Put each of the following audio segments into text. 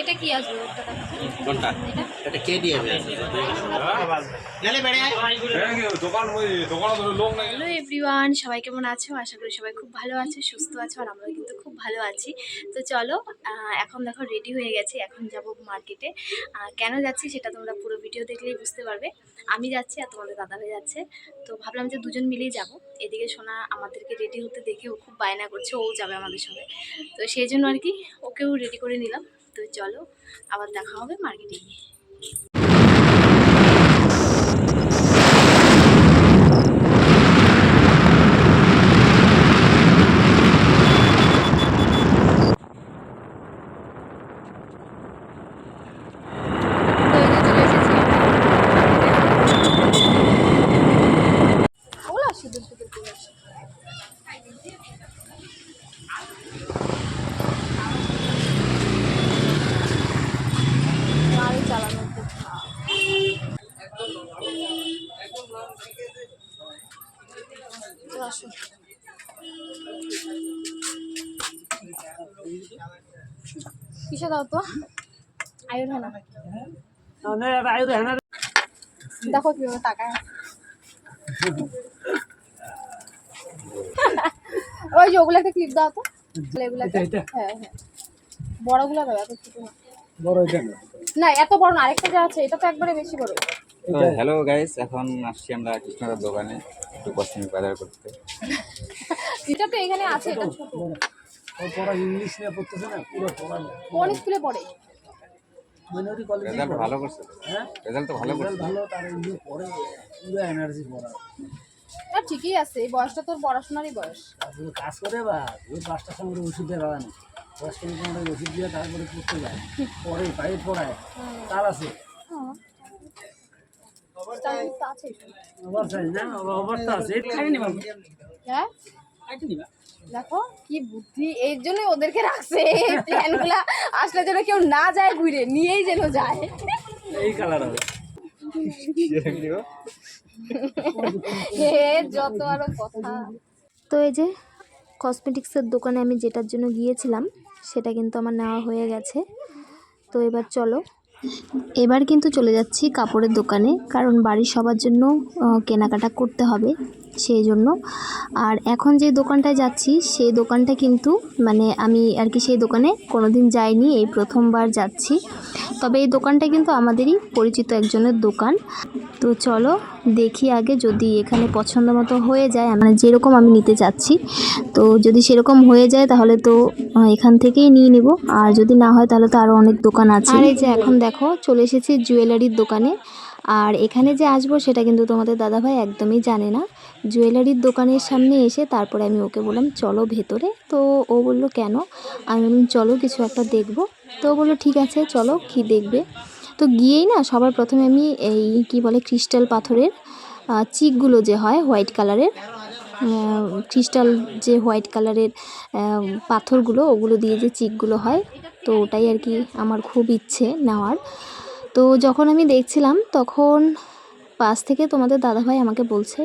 এটা কি আসবে? ওটা কোনটা? এটা কে দিয়ে নালে বেড়ে দোকান ওই দোকানে ধরে লোক নাই হ্যালো এভরিওয়ান সবাই কেমন আছো? আশা করি সবাই খুব ভালো আছে সুস্থ আছো আর আমরা কিন্তু খুব ভালো আছি। তো চলো এখন দেখো রেডি হয়ে গেছি এখন যাব মার্কেটে কেন যাচ্ছি সেটা তোমরা পুরো ভিডিও দেখলেই বুঝতে পারবে। আমি যাচ্ছি আর তোমাদের দাদা হয়ে যাচ্ছে। তো ভাবলাম যে দুজন মিলেই যাব। এদিকে সোনা আমাদেরকে রেডি হতে দেখে ও খুব বায়না করছে ও যাবে আমাদের সঙ্গে। তো সেই জন্য আর কি ওকেও রেডি করে নিলাম। তো চলো আবার দেখা হবে মার্কেটে তো এই যে চলে এসেছি ওগুলো সিঁদুর সিঁদুর করে আসে। গাড়ি চালানো খুব তো আসো। কিসে দাও তো? আয়ুর হয় না দেখো কীভাবে ওই যে ওগুলো একটা ক্লিপ দাও তো। এগুলো হ্যাঁ হ্যাঁ। বড়গুলো দাও এত ছোট না। বড় এটা না। না এত বড় না আরেকটা যা আছে এটা তো একবারে বেশি বড়। হ্যালো গাইস এখন আসছি আমরা কৃষ্ণদার দোকানে একটু কসমেটিক বাজার করতে। এটা তো এখানে আছে এটা ছোট। ও পড়া ইংলিশ নিয়ে পড়তেছে না পুরো পড়া কোন স্কুলে পড়ে? মিনরি কলেজে রেজাল্ট ভালো করছে। হ্যাঁ? রেজাল্ট তো ভালো করছে। ভালো তার পড়ে পুরো এনার্জি পড়া। না ঠিকই আছে এই বয়সটা তোর পড়াশোনারই বয়স। তারপরে কাজ করে বা ওই পাঁচটার সময় ওষুধ দিয়ে দাঁড়ানো দশটা মিনিট ওষুধ দিয়ে তারপরে পড়তে যায় পরে পায়ে পড়ায়। তার আছে। আছে আবার চাই না? আবার তো আছে খাই নিবা হ্যাঁ? দেখো কি বুদ্ধি এই জন্য ওদেরকে রাখছে। এই প্ল্যানগুলা আসলে যেন কেউ না যায় ঘুরে নিয়েই যেন যায়। এই কালার হবে। যত আরও কথা। তো এই যে কসমেটিক্সের দোকানে আমি যেটার জন্য গিয়েছিলাম সেটা কিন্তু আমার নেওয়া হয়ে গেছে। তো এবার চলো। এবার কিন্তু চলে যাচ্ছি কাপড়ের দোকানে কারণ বাড়ির সবার জন্য কেনাকাটা করতে হবে। সেই জন্য। আর এখন যে দোকানটায় যাচ্ছি, সেই দোকানটা কিন্তু মানে আমি আর কি সেই দোকানে কোনোদিন যাইনি, এই প্রথমবার যাচ্ছি। তবে এই দোকানটা কিন্তু আমাদেরই পরিচিত একজনের দোকান। তো চলো দেখি আগে যদি এখানে পছন্দ মতো হয়ে যায় মানে যেরকম আমি নিতে চাচ্ছি। তো যদি সেরকম হয়ে যায় তাহলে তো এখান থেকেই নিয়ে নিব। আর যদি না হয় তাহলে তো আরও অনেক দোকান আছে। আর এই যে এখন দেখো, চলে এসেছি জুয়েলারির দোকানে। আর এখানে যে আসব সেটা কিন্তু তোমাদের দাদাভাই একদমই জানে না। জুয়েলারির দোকানের সামনে এসে তারপরে আমি ওকে বললাম, চলো ভেতরে। তো ও বলল, কেন? আমি বললাম, চলো কিছু একটা দেখব। তো ও বলল, ঠিক আছে, চলো কি দেখবে? তো গিয়েই না সবার প্রথমে আমি এই কি বলে ক্রিস্টাল পাথরের চিকগুলো যে হয় হোয়াইট কালারের ক্রিস্টাল যে হোয়াইট কালারের পাথরগুলো, ওগুলো দিয়ে যে চিকগুলো হয়, তো ওটাই আর কি আমার খুব ইচ্ছে নেওয়ার। তো যখন আমি দেখছিলাম, তখন পাশ থেকে তোমাদের দাদাভাই আমাকে বলছে,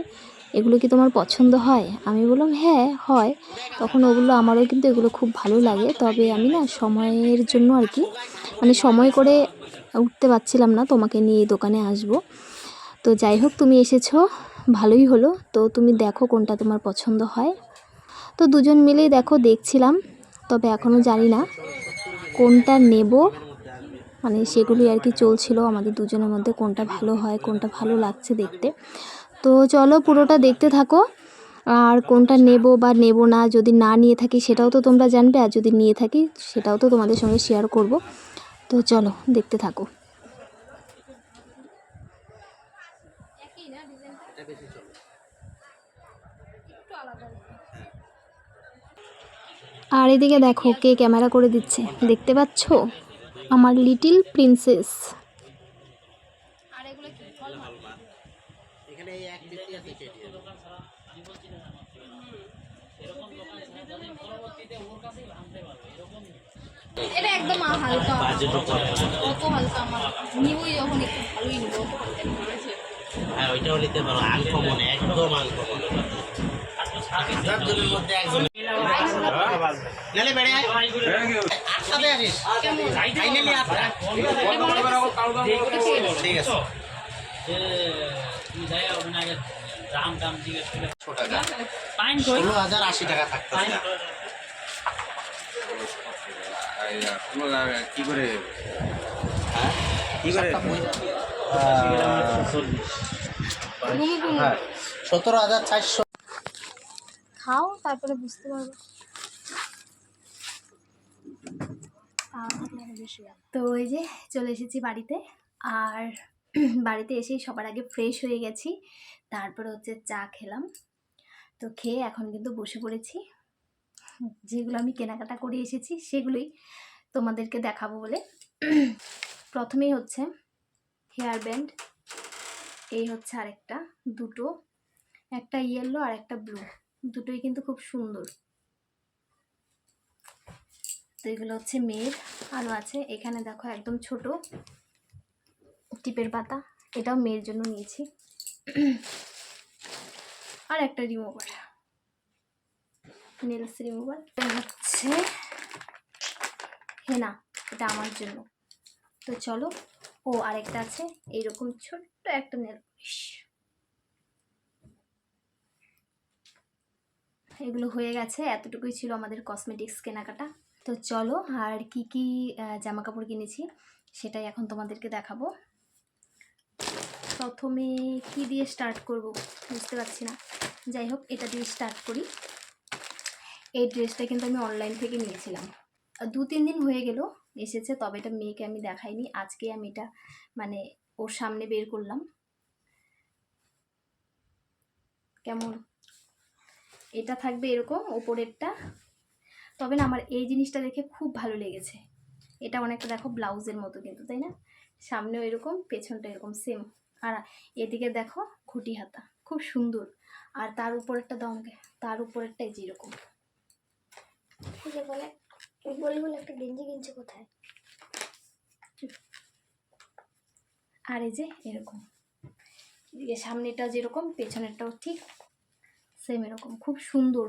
এগুলো কি তোমার পছন্দ হয়? আমি বললাম হ্যাঁ হয়। তখন ওগুলো আমারও কিন্তু এগুলো খুব ভালো লাগে। তবে আমি না সময়ের জন্য আর কি মানে সময় করে উঠতে পারছিলাম না, তোমাকে নিয়ে দোকানে আসব। তো যাই হোক, তুমি এসেছ, ভালোই হলো। তো তুমি দেখো কোনটা তোমার পছন্দ হয়। তো দুজন মিলেই দেখো, দেখছিলাম, তবে এখনও জানি না কোনটা নেব। মানে সেগুলি আর কি চলছিল আমাদের দুজনের মধ্যে কোনটা ভালো হয়, কোনটা ভালো লাগছে দেখতে। তো চলো পুরোটা দেখতে থাকো। আর কোনটা নেব বা নেব না, যদি না নিয়ে থাকি সেটাও তো তোমরা জানবে, আর যদি নিয়ে থাকি সেটাও তো তোমাদের সঙ্গে শেয়ার করব। তো চলো দেখতে থাকো। আর এদিকে দেখো কে ক্যামেরা করে দিচ্ছে, দেখতে পাচ্ছ? আমার লিটিল প্রিন্সেস। আর এগুলো কি হলমার্ক এখানে এই এক পিসি আছে কেটে এটা একদম হালকা। অত হালকা আমার নিবই যখন একটু ভালোই নিব অত হালকা নিবো। হ্যাঁ ওইটাও নিতে পারো আনকমন একদম আনকমন। হাজার মধ্যে একজন টাকা কি সতেরো হাজার চারশো খাও, তারপরে বুঝতে পারব। তো ওই যে চলে এসেছি বাড়িতে, আর বাড়িতে এসেই সবার আগে ফ্রেশ হয়ে গেছি। তারপরে হচ্ছে চা খেলাম। তো খেয়ে এখন কিন্তু বসে পড়েছি। যেগুলো আমি কেনাকাটা করে এসেছি, সেগুলোই তোমাদেরকে দেখাবো বলে। প্রথমেই হচ্ছে হেয়ার ব্যান্ড এই হচ্ছে আরেকটা, দুটো, একটা ইয়েলো আর একটা ব্লু দুটোই কিন্তু খুব সুন্দর। তো এগুলো হচ্ছে মেয়ের। আরও আছে, এখানে দেখো একদম ছোট টিপের পাতা। এটাও মেয়ের জন্য নিয়েছি। আর একটা রিমুভার নেলস রিমুভার হচ্ছে হেনা এটা আমার জন্য। তো চলো, ও আরেকটা আছে, এইরকম ছোট্ট একটা নেল এগুলো হয়ে গেছে, এতটুকুই ছিল আমাদের কসমেটিক্স কেনাকাটা। তো চলো, আর কি কি জামা কাপড় কিনেছি সেটাই এখন তোমাদেরকে দেখাবো। প্রথমে কি দিয়ে স্টার্ট করব বুঝতে পারছি না। যাই হোক, এটা দিয়ে স্টার্ট করি। এই ড্রেসটা কিন্তু আমি অনলাইন থেকে নিয়েছিলাম। দু তিন দিন হয়ে গেল, এসেছে, তবে এটা মেয়েকে আমি দেখাইনি, আজকে আমি এটা মানে ওর সামনে বের করলাম। কেমন? এটা থাকবে এরকম ওপরেরটা তবে না আমার এই জিনিসটা দেখে খুব ভালো লেগেছে। এটা অনেকটা দেখো ব্লাউজের মতো কিন্তু তাই না? সামনেও এরকম পেছনটা এরকম সেম আর এদিকে দেখো খুঁটি হাতা খুব সুন্দর। আর তার উপরেরটা দমকে তার উপরেরটা এই যে এরকম। বলে বলে বলে একটা গেঞ্জি কিনছে কোথায়? আর এই যে এরকম। এদিকে সামনেটা যেরকম পেছনেরটাও ঠিক সেম এরকম। খুব সুন্দর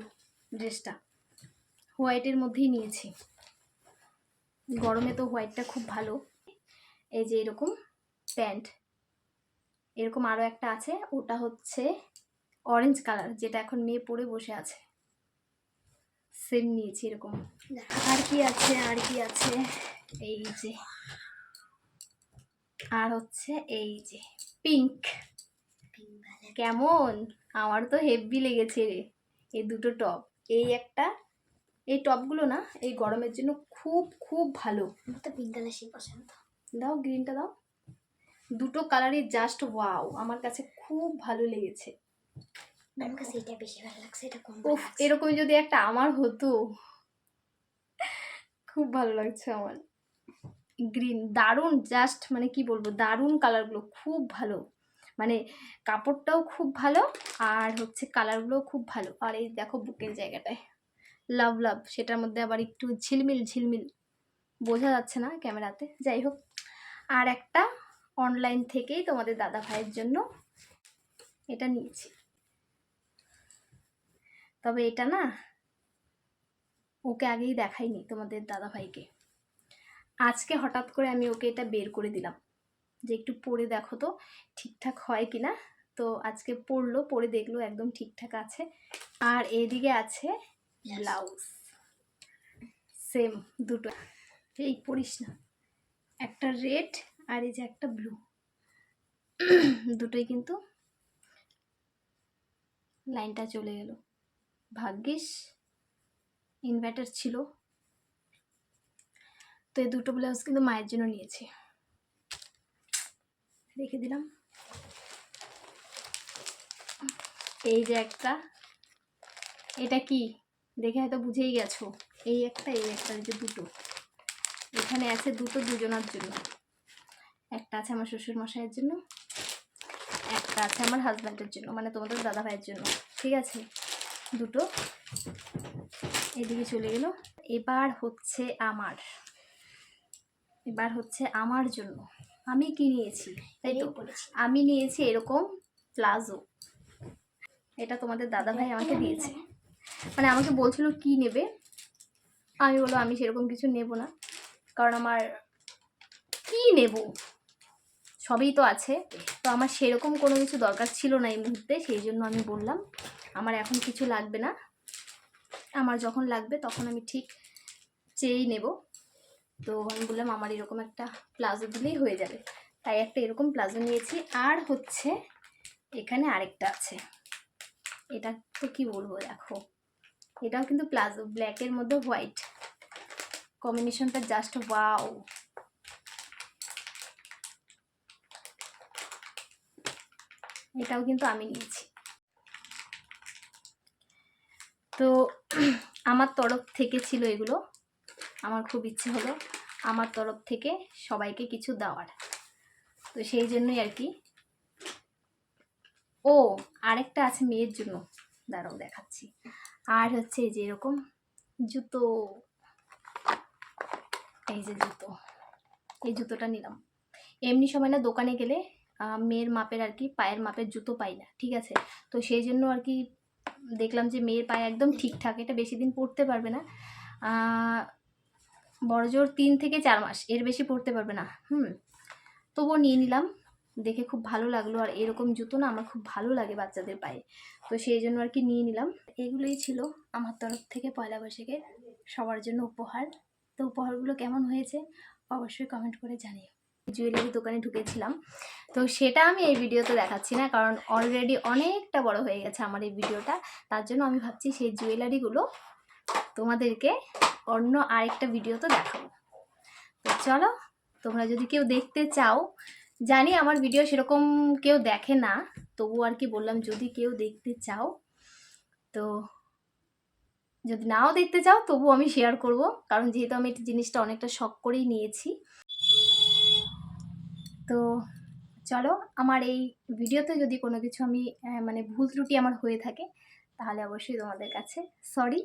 ড্রেসটা হোয়াইটের মধ্যেই নিয়েছি। গরমে তো হোয়াইটটা খুব ভালো। এই যে এরকম প্যান্ট। এরকম আরও একটা আছে, ওটা হচ্ছে অরেঞ্জ কালার যেটা এখন মেয়ে পরে বসে আছে। সেম নিয়েছি এরকম। আর কি আছে, আর কি আছে? এই যে। আর হচ্ছে এই যে পিঙ্ক কেমন? আমার তো হেভি লেগেছে রে। এই দুটো টপ এই একটা এই টপগুলো না এই গরমের জন্য খুব খুব ভালো। তো পিঙ্ক কালার সেই পছন্দ। দাও গ্রিনটা দাও। দুটো কালারই জাস্ট ওয়াও আমার কাছে খুব ভালো লেগেছে। আমার কাছে এটা বেশি ভালো লাগছে এটা কম এরকম যদি একটা আমার হতো খুব ভালো লাগছে আমার। গ্রিন দারুণ জাস্ট মানে কি বলব দারুণ কালারগুলো খুব ভালো। মানে কাপড়টাও খুব ভালো আর হচ্ছে কালারগুলোও খুব ভালো। আর এই দেখো বুকের জায়গাটায়। লাভ লাভ সেটার মধ্যে আবার একটু ঝিলমিল ঝিলমিল। বোঝা যাচ্ছে না ক্যামেরাতে? যাই হোক। আর একটা অনলাইন থেকেই তোমাদের দাদা ভাইয়ের জন্য এটা নিয়েছি। তবে এটা না ওকে আগেই দেখাইনি তোমাদের দাদা ভাইকে। আজকে হঠাৎ করে আমি ওকে এটা বের করে দিলাম। যে একটু পরে দেখো তো ঠিকঠাক হয় কি না তো আজকে পরলো পরে দেখল একদম ঠিকঠাক আছে। আর এদিকে আছে ব্লাউজ। সেম দুটো। এই পরিস না। একটা রেড আর এই যে একটা ব্লু দুটোই কিন্তু লাইনটা চলে গেল। ভাগ্যিস ইনভার্টার ছিল। তো এই দুটো ব্লাউজ কিন্তু মায়ের জন্য নিয়েছি। রেখে দিলাম। এই যে একটা, এটা কি? দেখে হয়তো বুঝেই গেছো। এই একটা এই একটা যে দুটো। এখানে আছে দুটো দুজনার জন্য। একটা আছে আমার শ্বশুর মশাইয়ের জন্য, একটা আছে আমার হাজব্যান্ডের জন্য মানে তোমাদের দাদা ভাইয়ের জন্য। ঠিক আছে? দুটো। এদিকে চলে গেল। এবার হচ্ছে আমার। এবার হচ্ছে আমার জন্য। আমি কি নিয়েছি? তাই তো আমি নিয়েছি এরকম প্লাজো। এটা তোমাদের দাদা ভাই আমাকে দিয়েছে। মানে আমাকে বলছিল কি নেবে। আমি বললাম আমি সেরকম কিছু নেব না। কারণ আমার কি নেব? সবই তো আছে। তো আমার সেরকম কোনো কিছু দরকার ছিল না এই মুহূর্তে সেই জন্য আমি বললাম আমার এখন কিছু লাগবে না। আমার যখন লাগবে তখন আমি ঠিক চেয়েই নেব। তো আমি বললাম আমার এরকম একটা প্লাজো দিলেই হয়ে যাবে। তাই একটা এরকম প্লাজো নিয়েছি। আর হচ্ছে এখানে আরেকটা আছে। এটা তো কি বলব, দেখো। এটাও কিন্তু প্লাজো ব্ল্যাকের মধ্যে হোয়াইট কম্বিনেশনটা জাস্ট ওয়াও এটাও কিন্তু আমি নিয়েছি। তো আমার তরফ থেকে ছিল এগুলো। আমার খুব ইচ্ছে হলো আমার তরফ থেকে সবাইকে কিছু দেওয়ার। তো সেই জন্যই আর কি। ও, আরেকটা আছে মেয়ের জন্য। দাঁড়াও দেখাচ্ছি। আর হচ্ছে যে এরকম জুতো। এই যে জুতো। এই জুতোটা নিলাম। এমনি সময় না দোকানে গেলে মেয়ের মাপের আর কি, পায়ের মাপের জুতো পাই না, ঠিক আছে? তো সেই জন্য আর কি দেখলাম যে মেয়ের পায়ে একদম ঠিকঠাক এটা বেশি দিন পরতে পারবে না। বড় জোর তিন থেকে চার মাস, এর বেশি পরতে পারবে না। হুম, তবুও নিয়ে নিলাম। দেখে খুব ভালো লাগল। আর এরকম জুতো না আমার খুব ভালো লাগে বাচ্চাদের পায়ে। তো সেই জন্য আর কি নিয়ে নিলাম। এগুলোই ছিল আমার তরফ থেকে পয়লা বৈশাখের সবার জন্য উপহার। তো উপহারগুলো কেমন হয়েছে অবশ্যই কমেন্ট করে জানিও। জুয়েলারি দোকানে ঢুকেছিলাম। তো সেটা আমি এই ভিডিওতে দেখাচ্ছি না, কারণ অলরেডি অনেকটা বড় হয়ে গেছে আমার এই ভিডিওটা। তার জন্য আমি ভাবছি সেই জুয়েলারিগুলো তোমাদেরকে অন্য আরেকটা ভিডিওতে দেখাবো। তো চলো, তোমরা যদি কেউ দেখতে চাও, জানি আমার ভিডিও সেরকম কেউ দেখে না তবু আর কি বললাম, যদি কেউ দেখতে চাও, তো যদি নাও দেখতে চাও তবু আমি শেয়ার করব, কারণ যেহেতু আমি জিনিসটা অনেকটা শখ করেই নিয়েছি। তো চলো, আমার এই ভিডিওতে যদি কোনো কিছু আমি মানে ভুল ত্রুটি আমার হয়ে থাকে, তাহলে অবশ্যই তোমাদের কাছে সরি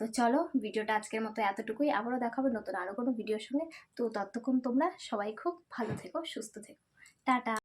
তো চলো ভিডিওটা আজকের মতো এতটুকুই। আবারও দেখাবো নতুন আরও কোনো ভিডিওর সঙ্গে। তো ততক্ষণ তোমরা সবাই খুব ভালো থেকো, সুস্থ থেকো। টাটা।